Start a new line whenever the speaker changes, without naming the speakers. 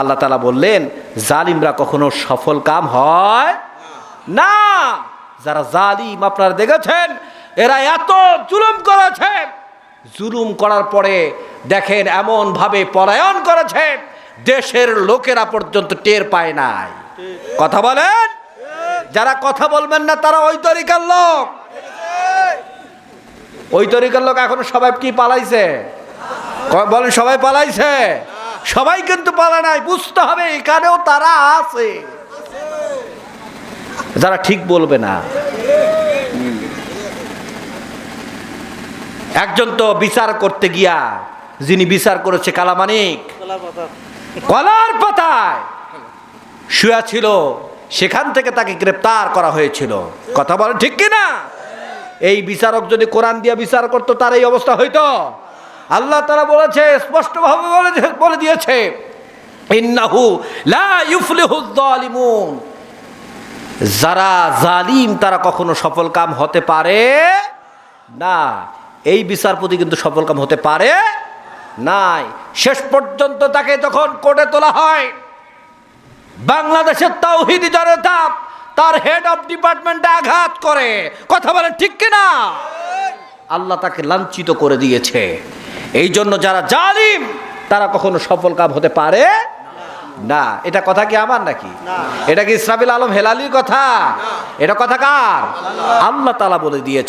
আল্লাহ তালা বললেন, জালিমরা কখনো সফল কাম হয় না। যারা জালিম আপনারা দেখেছেন, এরা এত জুলুম করেছে। জুলুম করার পরে দেখেন এমন ভাবে পলায়ন করেছে, দেশের লোকেরা পর্যন্ত টের পায় নাই। কথা বলেন? যারা কথা বলবেন না, তারা ওই তরিকার লোক। ওই তরিকার লোক এখন সবাই কি পালাইছে? বলেন, সবাই পালাইছে? সবাই কিন্তু পালা নাই, বুঝতে হবে, এখানেও তারা আছে। যারা ঠিক বলবে না। একজন তো বিচার করতে গিয়া, যিনি বিচার করেছে কালামানিক কলার পাতায় শুয়া ছিল, সেখান থেকে তাকে গ্রেপ্তার করা হয়েছিল। কথা বলে ঠিক কি না এই বিচারক যদি কোরআন দিয়ে বিচার করতো, তার এই অবস্থা হইতো। আল্লাহ তারা বলেছে, স্পষ্টভাবে বলে বলে দিয়েছে, ইন্নাহু লা যারা জালিম, তারা কখনো সফল কাম হতে পারে না। এই বিচারপতি কিন্তু সফল কাম হতে পারে নাই। শেষ পর্যন্ত তাকে যখন কোর্টে তোলা হয়, বাংলাদেশের তাওহিদি জনতা তার হেড অফ ডিপার্টমেন্টে আঘাত করে। কথা বলেন ঠিক কিনা? আল্লাহ তাকে লাঞ্ছিত করে দিয়েছে। এই জন্য যারা জালিম তারা কখনো সফল কাম হতে পারে না। এটা কথা কি আমার নাকি? এটা কি ইসরাফিল আলম হেলালির কথা? এটা কথা কার? আল্লাহ। তালা বলে দিয়েছে